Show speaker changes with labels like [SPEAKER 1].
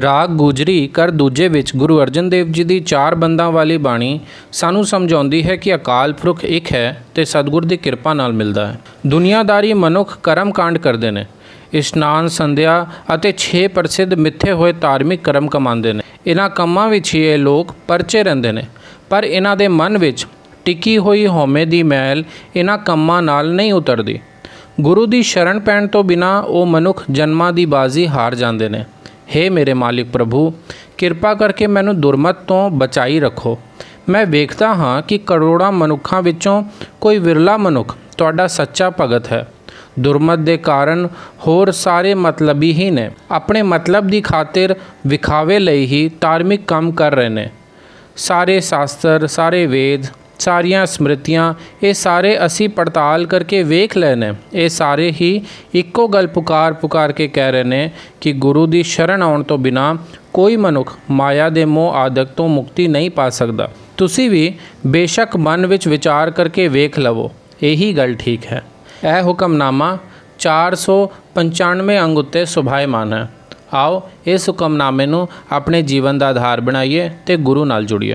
[SPEAKER 1] ਰਾਗ ਗੁਜਰੀ ਕਰ ਦੂਜੇ ਵਿੱਚ ਗੁਰੂ ਅਰਜਨ ਦੇਵ ਜੀ ਦੀ ਚਾਰ ਬੰਦਾਂ ਵਾਲੀ ਬਾਣੀ ਸਾਨੂੰ ਸਮਝਾਉਂਦੀ ਹੈ ਕਿ ਅਕਾਲ ਪੁਰਖ ਇੱਕ ਹੈ ਤੇ ਸਤਿਗੁਰ ਦੀ ਕਿਰਪਾ ਨਾਲ ਮਿਲਦਾ ਹੈ। ਦੁਨੀਆਦਾਰੀ ਮਨੁੱਖ ਕਰਮ ਕਾਂਡ ਕਰਦੇ ਨੇ। ਇਸ਼ਨਾਨ, ਸੰਧਿਆ ਅਤੇ 6 ਪ੍ਰਸਿੱਧ ਮਿੱਥੇ ਹੋਏ ਧਾਰਮਿਕ ਕਰਮ ਕਮਾਉਂਦੇ ਨੇ। ਇਹਨਾਂ ਕੰਮਾਂ ਵਿੱਚ ਹੀ ਇਹ ਲੋਕ ਪਰਚੇ ਰਹਿੰਦੇ ਨੇ। ਪਰ ਇਹਨਾਂ ਦੇ ਮਨ ਵਿੱਚ ਟਿੱਕੀ ਹੋਈ ਹਉਮੈ ਦੀ ਮੈਲ ਇਹਨਾਂ ਕੰਮਾਂ ਨਾਲ ਨਹੀਂ ਉਤਰਦੀ। ਗੁਰੂ ਦੀ ਸ਼ਰਨ ਪੈਣ ਤੋਂ ਬਿਨਾ ਉਹ ਮਨੁੱਖ ਜਨਮਾਂ ਦੀ ਬਾਜ਼ੀ ਹਾਰ ਜਾਂਦੇ ਨੇ। ਹੇ ਮੇਰੇ ਮਾਲਿਕ ਪ੍ਰਭੂ, ਕਿਰਪਾ ਕਰਕੇ ਮੈਨੂੰ ਦੁਰਮਤ ਤੋਂ ਬਚਾਈ ਰੱਖੋ। ਮੈਂ ਵੇਖਦਾ ਹਾਂ ਕਿ ਕਰੋੜਾਂ ਮਨੁੱਖਾਂ ਵਿੱਚੋਂ ਕੋਈ ਵਿਰਲਾ ਮਨੁੱਖ ਤੁਹਾਡਾ ਸੱਚਾ ਭਗਤ ਹੈ। ਦੁਰਮਤ ਦੇ ਕਾਰਨ ਹੋਰ ਸਾਰੇ ਮਤਲਬੀ ਹੀ ਨੇ। ਆਪਣੇ ਮਤਲਬ ਦੀ ਖਾਤਰ ਵਿਖਾਵੇ ਲਈ ਹੀ ਧਾਰਮਿਕ ਕੰਮ ਕਰ ਰਹੇ ਨੇ। ਸਾਰੇ ਸ਼ਾਸਤਰ, ਸਾਰੇ ਵੇਦ ਸਾਰੀਆਂ ਸਮ੍ਰਿਤੀਆਂ, ਇਹ ਸਾਰੇ ਅਸੀਂ ਪੜਤਾਲ ਕਰਕੇ ਵੇਖ ਲਏ ਨੇ। ਇਹ ਸਾਰੇ ਹੀ ਇੱਕੋ ਗੱਲ ਪੁਕਾਰ ਪੁਕਾਰ ਕੇ ਕਹਿ ਰਹੇ ਨੇ ਕਿ ਗੁਰੂ ਦੀ ਸ਼ਰਨ ਆਉਣ ਤੋਂ ਬਿਨਾ ਕੋਈ ਮਨੁੱਖ ਮਾਇਆ ਦੇ ਮੋਹ ਆਦਿਕ ਤੋਂ ਮੁਕਤੀ ਨਹੀਂ ਪਾ ਸਕਦਾ। ਤੁਸੀਂ ਵੀ ਬੇਸ਼ੱਕ ਮਨ ਵਿੱਚ ਵਿਚਾਰ ਕਰਕੇ ਵੇਖ ਲਵੋ, ਇਹੀ ਗੱਲ ਠੀਕ ਹੈ। ਇਹ ਹੁਕਮਨਾਮਾ 495 ਅੰਗ ਉੱਤੇ ਸੁਭਾਇਮਾਨ ਹੈ। ਆਓ ਇਸ ਹੁਕਮਨਾਮੇ ਨੂੰ ਆਪਣੇ ਜੀਵਨ ਦਾ ਆਧਾਰ ਬਣਾਈਏ ਤੇ ਗੁਰੂ ਨਾਲ ਜੁੜੀਏ।